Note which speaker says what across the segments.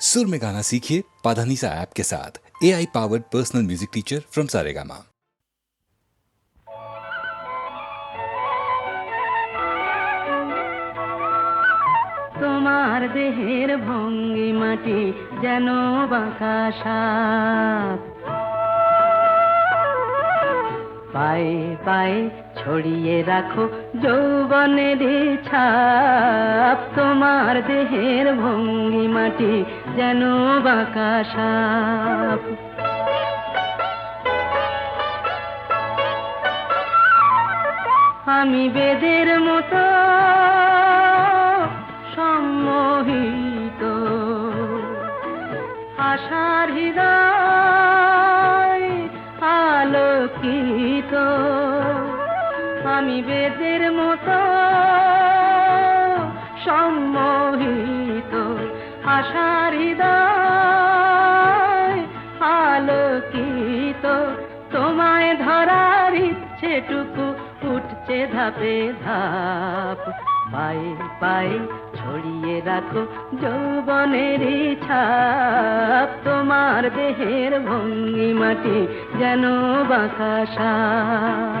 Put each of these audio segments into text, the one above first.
Speaker 1: सुर में गाना सीखिए पाधानीसा ऐप के साथ A I powered personal music teacher from Saregama
Speaker 2: তোমার দেহের ভঙ্গিমাটি যেন বাঁকা সাপ পায়ে পায়ে ছড়িয়ে রাখো যৌবনের ছাপ। তোমার দেহের ভঙ্গিমাটি যেন বাঁকা সাপ। আমি বেদের মতো সম্মোহিত। আশার হৃদয় আমি বেদের মতো সম্মোহিত আশার হৃদয় আলোকিত। তোমায় ধরার ইচ্ছেটুকু উঠছে ধাপে ধাপ। পায়ে পায়ে ছড়িয়ে রাখো যৌবনের ছাপ। তোমার দেহের ভঙ্গিমাটি যেন বাঁকা সাপ।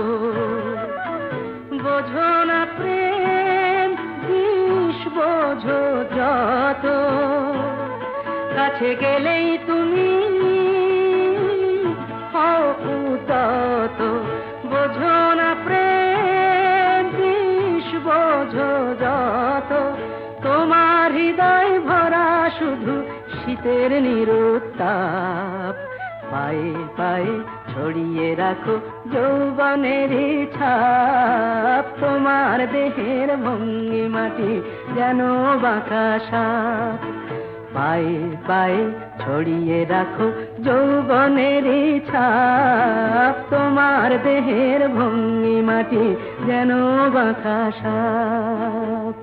Speaker 2: বোঝো না প্রেম, বিষ বোঝো যত। কাছে গেলেই তুমি উদাত। বোঝো না প্রেম, বিষ বোঝো যত। তোমার হৃদয় ভরা শুধু শীতের নিরুত্তাপ। পায়ে পায়ে ছড়িয়ে রাখো যৌবনের ছাপ। তোমার দেহের ভঙ্গি মাটি যেন বাতাসা পায়ে পায়ে ছড়িয়ে রাখো যৌবনের ছাপ। তোমার দেহের ভঙ্গি মাটি যেন বাঁকা সাপ।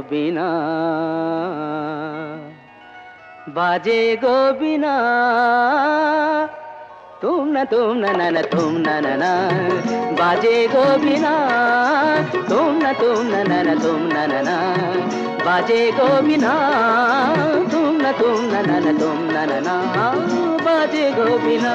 Speaker 2: গো বিনা বাজে গো বিনা তুম না তুম না না না তুম না না না বাজে গো বিনা তুম না তুম না না না তুম না না না বাজে গো বিনা তুম না তুম না না না তুম না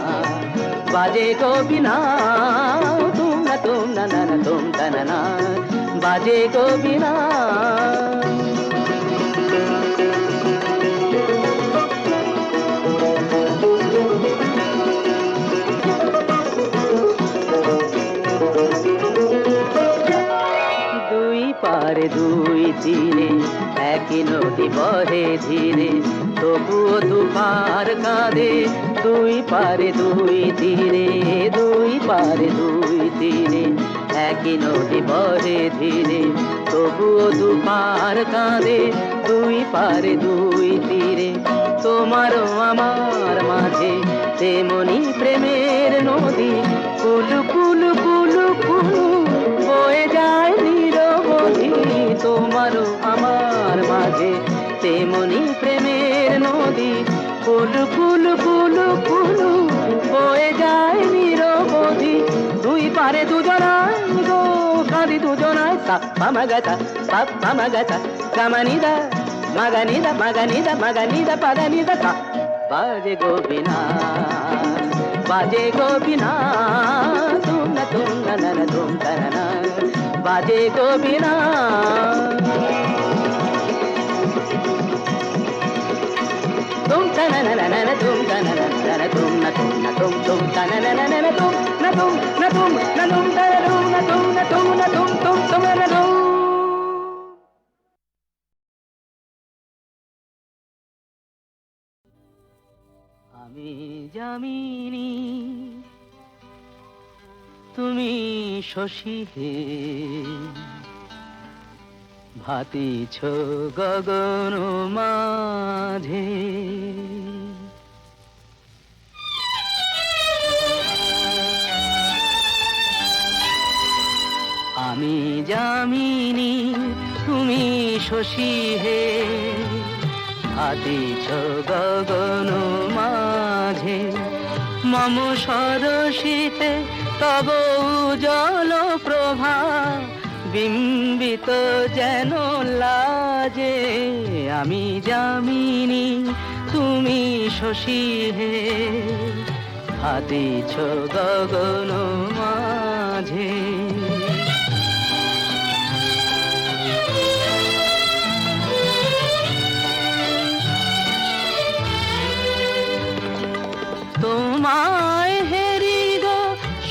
Speaker 2: বাজে গোবিনা তুম না তুম না না না তুম না না, বাজে গোবিনা দুই পারে দুই তীরে একই নদী বহে ধীরে। তবুও দুপার কাঁদে দুই পারে দুই তীরে, দুই পারে দুই তীরে। একই নদী বহে ধীরে, তবুও দুপার কাঁদে দুই পারে দুই তীরে। তোমারও আমার মাঝে তেমনি প্রেমের নদী, কুলু কুলু তোমারও আমার মাঝে, তেমনি প্রেমের নদী। ফুল ফুল ফুল ফুল বয়ে যায় নিরবধি। দুই পারে দুজনায় গো কাঁদি দুজনায় সাপ্পা মাগাতা সাপ্পা মাগাতা কামানিদা মাগানিদা মাগানিদা মাগানিদা পাদানিদা সা বাজে গোবিনা বাজে গোবিনা। তুম না তুম না তুম না। বাজে গোবিনা tum ta na na na na na tum ta na na na na tum na tum na tum tum ta na na na na na tum na tum na tum na tum ta na tum na tum na tum na tum tum tum na tum আমি জামিনী তুমি শশী হে। ভাতিছ গগন মাঝে। আমি জামিনী তুমি শশী হে। ভাতিছ গগন মাঝে। মম সরসিতে তব জল প্রভা, বিম্বিত যেন লাজে। আমি জামিনী তুমি শশী হে। হাতিছ গগন মাঝে। তোমায় হেরি গো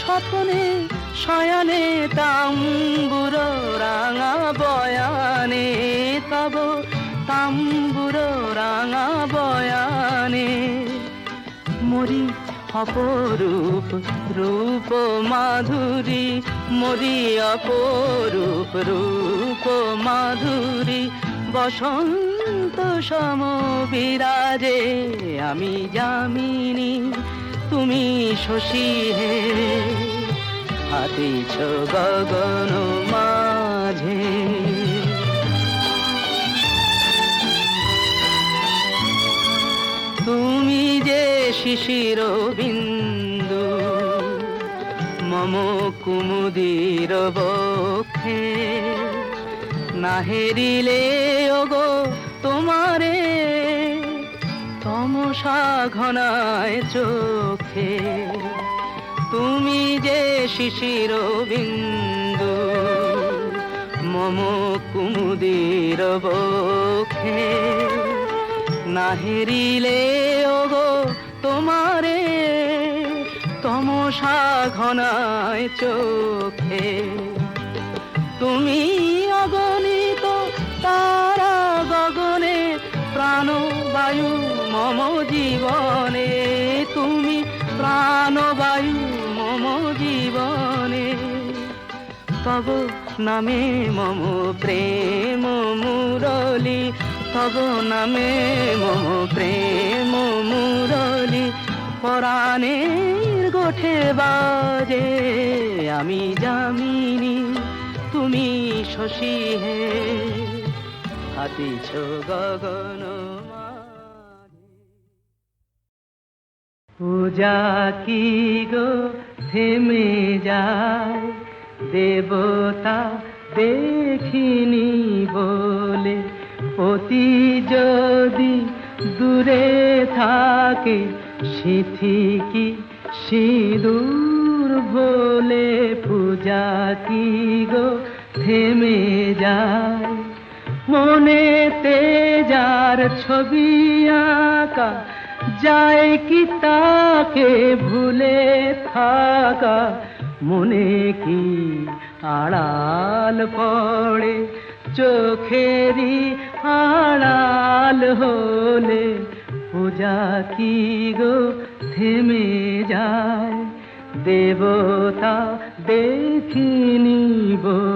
Speaker 2: স্বপ্নে, শয়নে, তাম্বুর রাঙা বয়ানে, তব তাম্বুর রাঙা বয়ানে। মরি অপরূপ রূপ মাধুরী, মরি অপরূপ রূপ মাধুরী, বসন্ত সম বিরাজে আমি জামিনী তুমি শশী হে। হাতিছ গগন মাঝে। তুমি যে শিশির বিন্দু, মম কুমুদির বক্ষে না হেরিলে ওগো তমসা ঘনায় চোখে। তুমি যে শিশির বিন্দু, মম কুমুদির না হেরিলে ওগো তোমারে তমসা ঘনায় চোখে। তুমি অগণিত তারা গগনে প্রাণ বায়ু মম জীবনে, তুমি প্রাণ বায়ু মম জীবনে। তব নামে মম প্রেম মুরলি, তব নামে মম প্রেম মুরলি। পরাণের গোঠে বাজে, আমি জামিনী তুমি শশী হে। হাতিছ গগন পূজা কি গো থেমে যায়? দেবতা দেখিনি বলে, অতি যদি দূরে থাকে সিথি কি সিঁদুর ভোলে পূজা কি গো থেমে যায়? মনেতে যার ছবি আঁকা যায় কি তাকে ভুলে থাকা? মনে কি আড়াল পড়ে? চোখেরই আড়াল হলে পূজা কি গো থেমে যায়? দেবতা দেখিনি বলে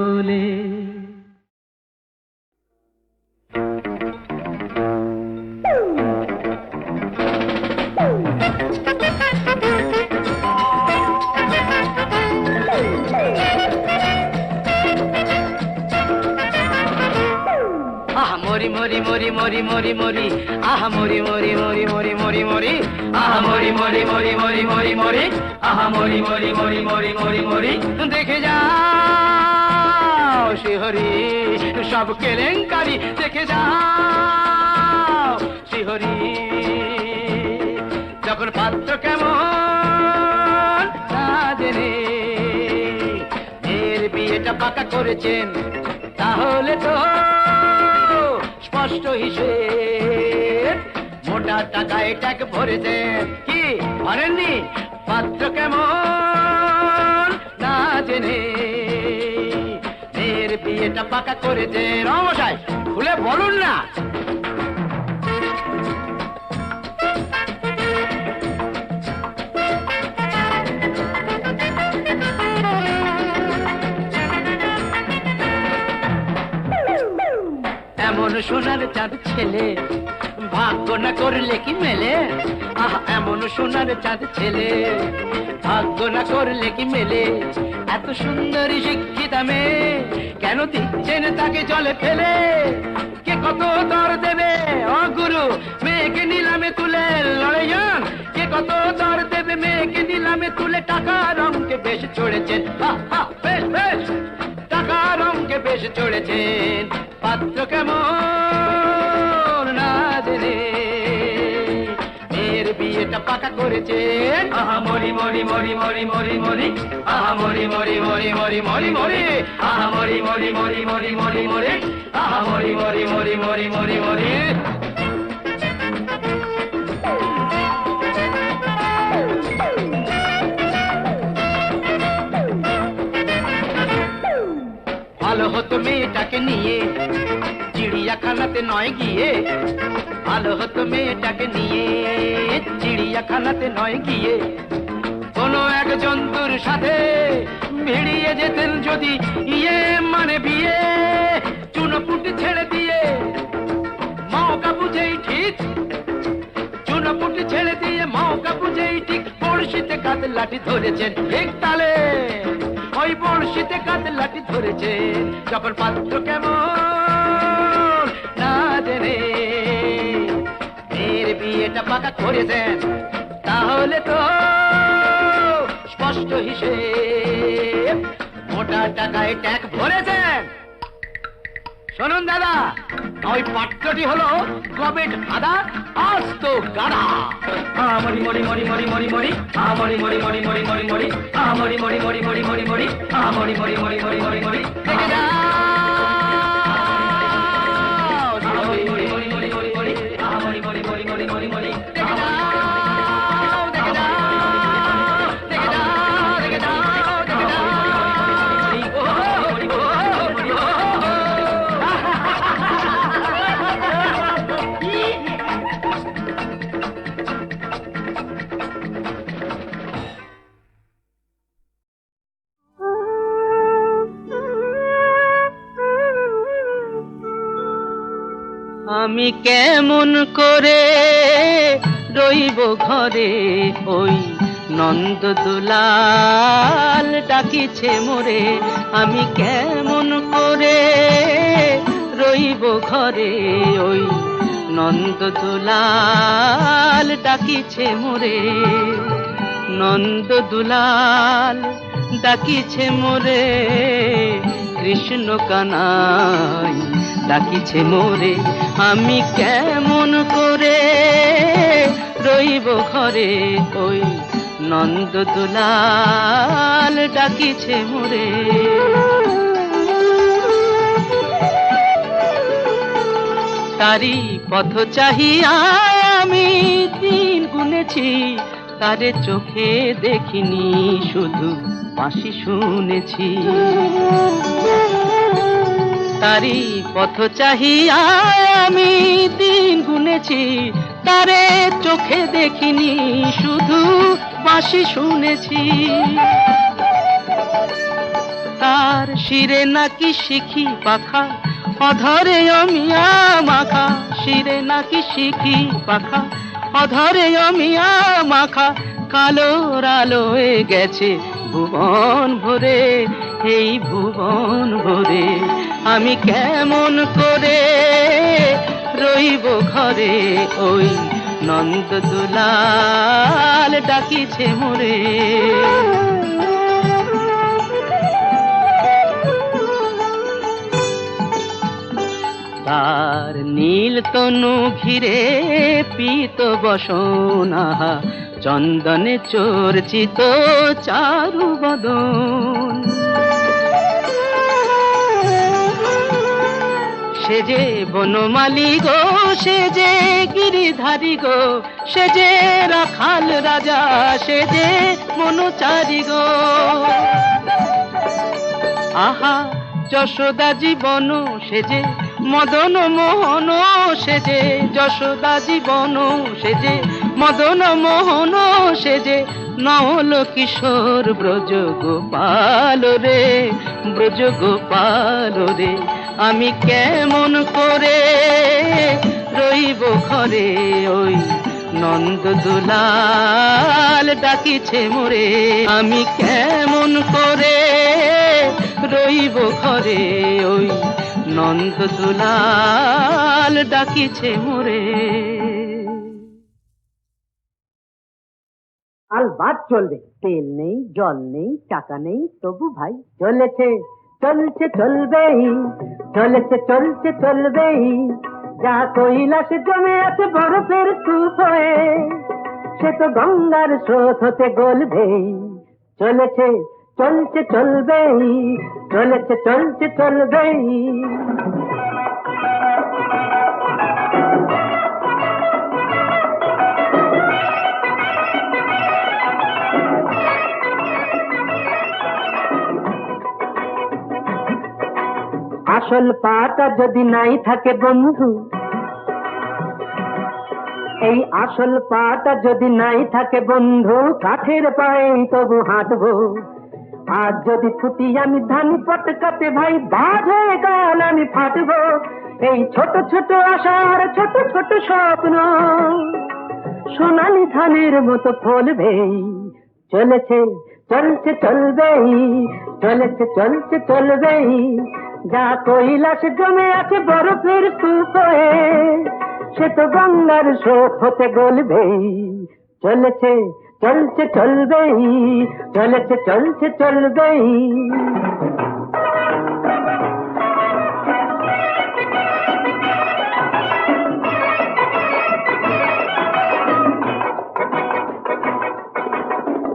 Speaker 2: মরি মরি মরি মরি মরি আহা মরি মরি মরি মরি মরি মরি আহা মরি মরি মরি মরি মরি মরি আহা মরি মরি মরি মরি মরি মরি দেখে যাও শিহরি সব কেলেঙ্কারি দেখে যাও শিহরি যখন পাত্র কেমন না এর বিয়েটা পাকা করেছেন তাহলে তো স্পষ্ট হিসেব। মোটা টাকায় ট্যাগ ভরে দেন কি? ভরেননি পাত্র কেমন? না জেনে। মেয়ের বিয়েটা পাকা করে দেন রমশাই খুলে বলুন না। এমন সোনার চাঁদ ছেলে। ভাগ্য না করলে কি মেলে? আহ, এমন সোনার চাঁদ ছেলে। ভাগ্য না করলে কি মেলে? এত সুন্দরী শিক্ষিতা মেয়ে। কেন দিচ্ছেন তাকে জলে ফেলে? কে কত দর দেবে? ও গুরু, মেয়েকে নিলামে তুলে লড়ে যান। কে কত দর দেবে? মেয়েকে নিলামে তুলে টাকা রঙকে বেশ চড়েছেন বেশ বেশ। বেশ চড়েছেন পাত্র কেমন এর বিয়েটা পাকা করেছেন আহা মরি মরি মরি মরি মরি মরি আহা মরি মরি মরি মরি মরি মরি আহা মরি মরি মরি মরি মরি মরি আহা মরি মরি মরি মরি মরি মরি চিড়িয়াখানাতে নয় গিয়ে, ভালো হতো মেয়েটাকে নিয়ে, চিড়িয়াখানাতে নয় গিয়ে। কোনো এক জন্তুর সাথে ভিড়িয়ে যেতেন যদি ইয়ে মানে বিয়ে চুনোপুটি ছেড়ে দিয়ে। মৌকা বুঝেই ঠিক চুনোপুটি ছেড়ে দিয়ে মৌকা বুঝেই ঠিক, বড়শিতে কাত লাঠি ধরেছেন ঠিক তালে। ওই বড়শিতে কাত লাঠি ধরেছেন, যখন পাত্র কেমন পাকা করে দেন তাহলে তো স্পষ্ট হিসেব মোটা টাকায় ট্যাগ ভরে শুনুন দাদা ওই পাত্রটি হলো গবেট আদা আস্ত গাড়া আমরি মরি মরি মরি মরি মরি আমরি মরি মরি মরি মরি মরি আমরি মরি মরি মরি মরি মরি আমরি মরি মরি মরি মরি মরি দেখে যাও আমি কেমন করে রইব ঘরে? ওই নন্দ দুলাল ডাকিছে মোরে, আমি কেমন করে রইব ঘরে? ওই নন্দ দুলাল ডাকিছে মোরে, নন্দ দুলাল ডাকিছে মোরে, কৃষ্ণ কানাই। ডাকিছে মোরে, আমি কেমন করে রইব ঘরে? ওই নন্দ দুলাল ডাকিছে মোরে। তারি পথ চাহিয়া আমি দিন গুনেছি, তারে চোখে দেখিনি, শুধু বাঁশি শুনেছি। তারি পথ চাহিয়া আমি দিন গুনেছি, তারে চোখে দেখিনি, শুধু বাঁশি শুনেছি। তার শিরে নাকি শিখি পাখা, অধরে অমিয়া মাখা শিরে নাকি শিখি পাখা, অধরে অমিয়া মাখা কালোর আলোয় গেছে ভুবন ভরে, এই ভুবন ভরে। আমি কেমন করে রইব ঘরে? ওই নন্দ দুলাল ডাকিছে মোরে। তার নীল তনু ঘিরে পিত বসনা চন্দনে চর্চিত চারু বদন। সে যে বনমালী গো, সে যে গিরিধারী গো, সে যে রাখাল রাজা, সে যে মনোচারী গো। আহা, যশোদা জীবন, সে যে মদন মোহন, সে যে যশোদা জীবন, সে যে মদন মোহন, সে যে নহল কিশোর ব্রজ গোপাল রে, ব্রজ গোপাল রে। আমি কেমন করে রইব ঘরে ওই নন্দ দুলাল ডাকিছে মোরে। আমি কেমন করে রইব ঘরে ওই নন্দ দুলাল ডাকিছে মোরে।
Speaker 3: আলবাত চলবে, তেল নেই, জল নেই, টাকা নেই, তবু ভাই চলেছে। চলছে চলবেই, চলেছে, চলছে চলবেই। যা কৈলাস জমে আছে বরফের স্তূপ হয়ে, সে তো গঙ্গার স্রোত হতে গলবেই। চলেছে, চলছে, চলবেই, চলেছে, চলছে, চলবেই। আসল পাটা যদি নাই থাকে বন্ধু, এই আসল পাটা যদি নাই থাকে বন্ধু, কাঠের পায়ে তবু হাঁটবো। আজ যদি ছুটি আমি ধান পটকাতে ভাই বাজ কাল আমি ফাটবো। এই ছোট ছোট আশার ছোট ছোট স্বপ্ন সোনালি ধানের মতো ফলবেই চলেছে, চলছে, চলবেই, চলেছে, চলছে, চলবেই। যা কৈলাস জমে আছে বরফের স্তূপ সে তো গঙ্গার স্রোত হতে গলবেই। চলেছে, চলছে, চলবেই, চলেছে, চলছে, চলবেই।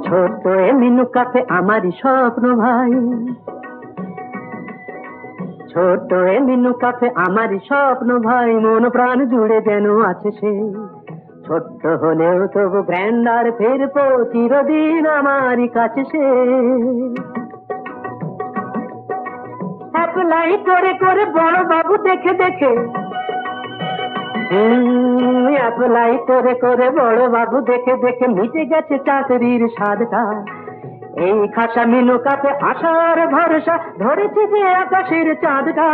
Speaker 3: ছোট এ মিনু কাফে আমারই স্বপ্ন ভাই। ছোট মিনু কাফে আমারই স্বপ্ন ভাই, মন প্রাণ জুড়ে যেন আছে সে। ছোট্ট হলেও তবু গ্র্যান্ডার ফেরবো, চিরদিন আমারই কাছে সে। অ্যাপ্লাই করে করে বড় বাবু দেখে। দেখে অ্যাপ্লাই করে করে বড় বাবু দেখে দেখে মিটে গেছে চাকরির স্বাদটা। এই খাসা মিনু কাপে আশার ভরসা ধরেছে যে আকাশের চাঁদটা।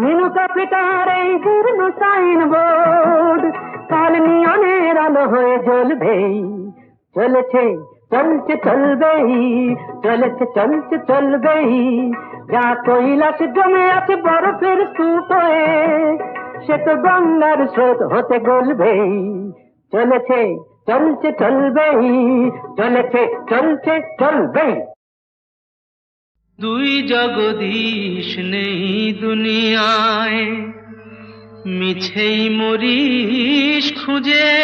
Speaker 3: মিনু কাপে তার এই জীর্ণ সাইন বোর্ড কাল নিয়নের আলো হয়ে জ্বলবেই চলেছে, চলছে, চলবেই, চলেছে, চলছে, চলবেই। যা কৈলাস জমে আছে বরফের স্তূপ হয়ে, সে তো গঙ্গার স্রোত হতে গলবেই চলেছে চলছে চলবেই, চলেছে, চলছে চলবেই।
Speaker 2: দুই জগদীশ নেই দুনিয়ায়, মিছেই মরিস খুঁজে।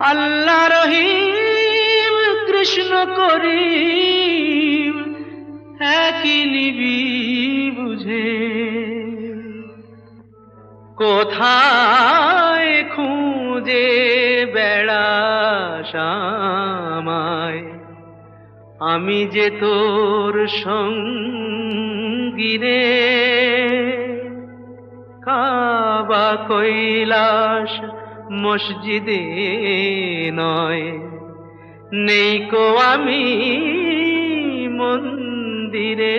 Speaker 2: আল্লাহ রহিম, কৃষ্ণ করিম, একই নিবি বুঝে। কোথায় খুঁজে বেড়াস আমায় আমি যে তোর সঙ্গীরে কাবা কৈলাস মসজিদে নয়। নেই কো আমি মন্দিরে।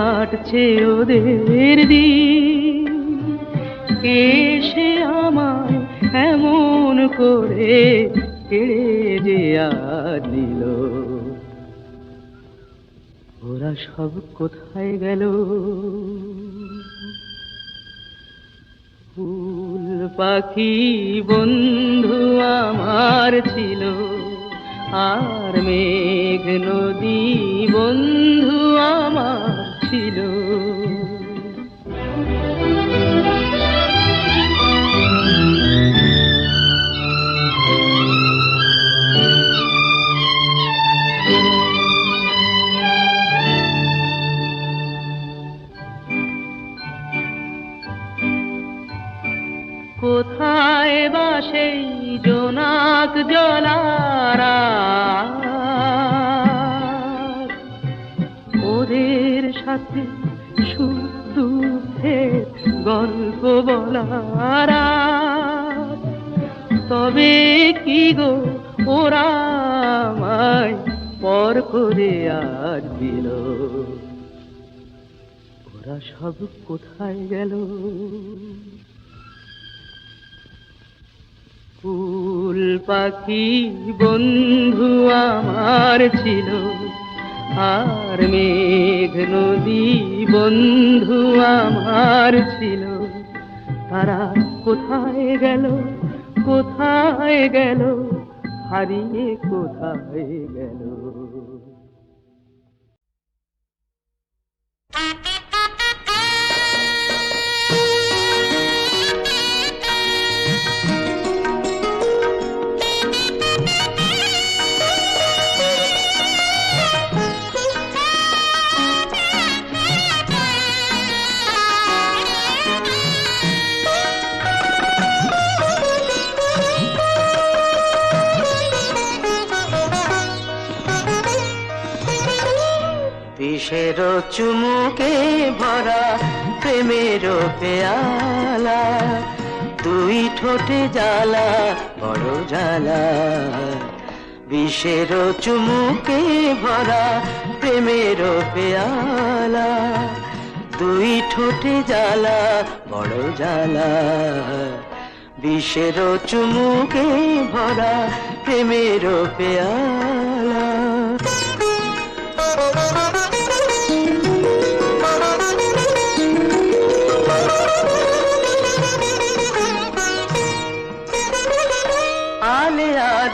Speaker 2: কাটছে ওদের দিন। কে সে আমায় এমন করে কেড়ে যে নিল। ওরা সব কোথায় গেল? ফুল পাখি বন্ধু আমার ছিল। আর মেঘ নদী বন্ধু ছিল বলারা তবে কি গো ওরা আমায় পর করে আজ দিল? ওরা সব কোথায় গেল? ফুল পাখি বন্ধু আমার ছিল, আর মেঘ নদী বন্ধু আমার ছিল। তারা কোথায় গেল? কোথায় গেল? হারিয়ে কোথায় গেল? বিষের চুমুকে ভরা প্রেমের পেয়ালা। দুই ঠোঁটে জ্বালা, বড় জ্বালা। বিষের চুমুকে ভরা প্রেমের পেয়ালা। দুই ঠোঁটে জ্বালা, বড় জ্বালা। বিষের চুমুকে ভরা প্রেমের পেয়ালা।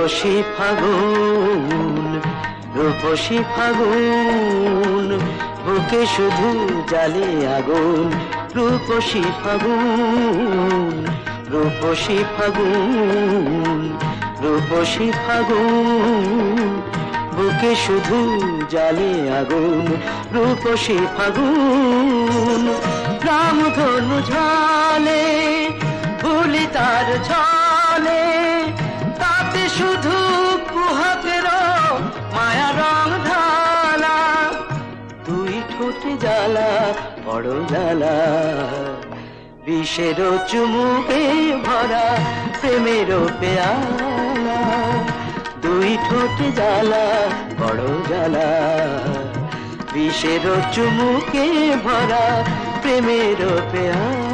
Speaker 2: রূপসী ফাগুন রূপসী ফাগুন, বুকে শুধু জালে আগুন। রূপসী ফাগুন রূপসী ফাগুন রূপসী ফাগুন, বুকে শুধু জালে আগুন। রূপসী ফাগুন রাম ধনু ঝালে ভুলি তার ছলে বড় জ্বালা। বিষের চুমুকে ভরা প্রেমের পেয়ালা। দুই ঠোঁট জ্বালা, বড় জ্বালা। বিষের চুমুকে ভরা প্রেমের পেয়ালা।